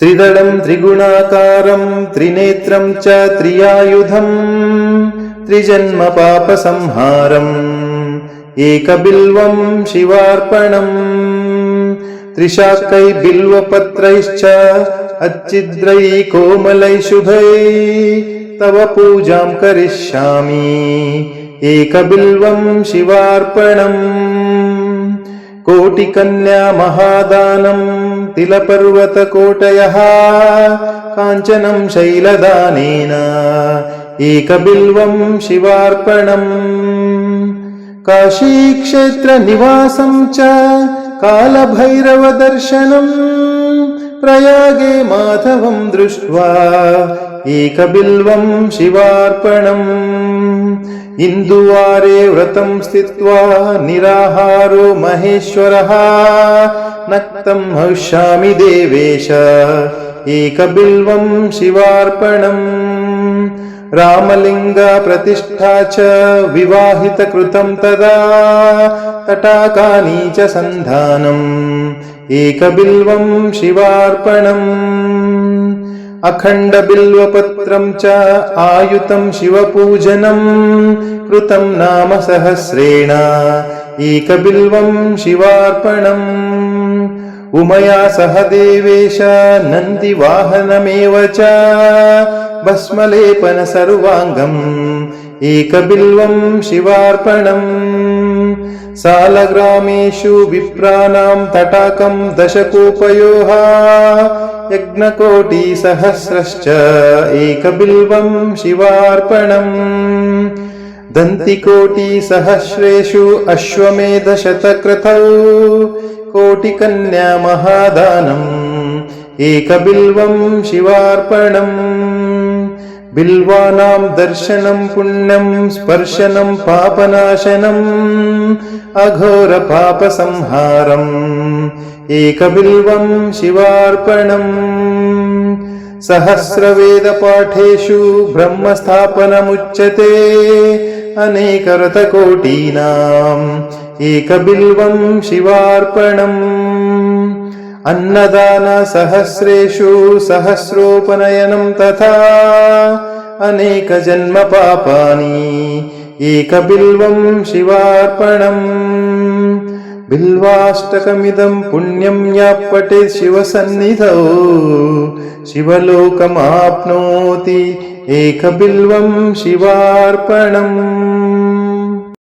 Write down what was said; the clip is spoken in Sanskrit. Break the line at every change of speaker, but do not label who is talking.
त्रिदलं त्रिगुणाकारं त्रिनेत्रं च त्रियायुधम् त्रिजन्मपापसंहारम् एकबिल्वं शिवार्पणम् त्रिशाकै बिल्वपत्रैश्च अच्छिद्रैः कोमलैः शुभैः तव पूजां करिष्यामि एकबिल्वं शिवार्पणम् कोटिकन्या महादानं तिलपर्वतकोटयः काञ्चनं शैलदानेन एकबिल्वं शिवार्पणम्। काशीक्षेत्रनिवासं च कालभैरवदर्शनम् प्रयागे माधवं दृष्ट्वा एकबिल्वं शिवार्पणम् इन्दुवारे व्रतं स्थित्वा निराहारो महेश्वरः नक्तं हविष्यामि देवेश एकबिल्वं शिवार्पणम् रामलिङ्गप्रतिष्ठा च विवाहितकृतं तदा तटाकानि च सन्धानम् एकबिल्वं शिवार्पणम् अखण्डबिल्वपत्रं च आयुतं शिवपूजनम् कृतं नाम सहस्रेण एकबिल्वं शिवार्पणम्। उमया सह देवेश नन्दिवाहनमेव च भस्मलेपन सर्वाङ्गम् एकबिल्वं शिवार्पणम्। सालग्रामेषु विप्राणां तटाकं दशकूपयोः यज्ञकोटिसहस्रश्च एकबिल्वं शिवार्पणम्। दन्तिकोटिसहस्रेषु अश्वमेधशतक्रतौ कोटिकन्या महादानम्। एकबिल्वं शिवार्पणम् बिल्वानां दर्शनं पुण्यं स्पर्शनं पापनाशनम् अघोरपापसंहारम् एकबिल्वं शिवार्पणम् सहस्रवेदपाठेषु ब्रह्मस्थापनमुच्यते अनेकरथकोटीनाम् एकबिल्वं शिवार्पणम् अन्नदानसहस्रेषु सहस्रोपनयनं तथा अनेकजन्मपापानि एकबिल्वं शिवार्पणम् बिल्वाष्टकमिदं पुण्यं या पठेत् शिवसन्निधौ। शिवलोकमाप्नोति एकबिल्वं शिवार्पणम्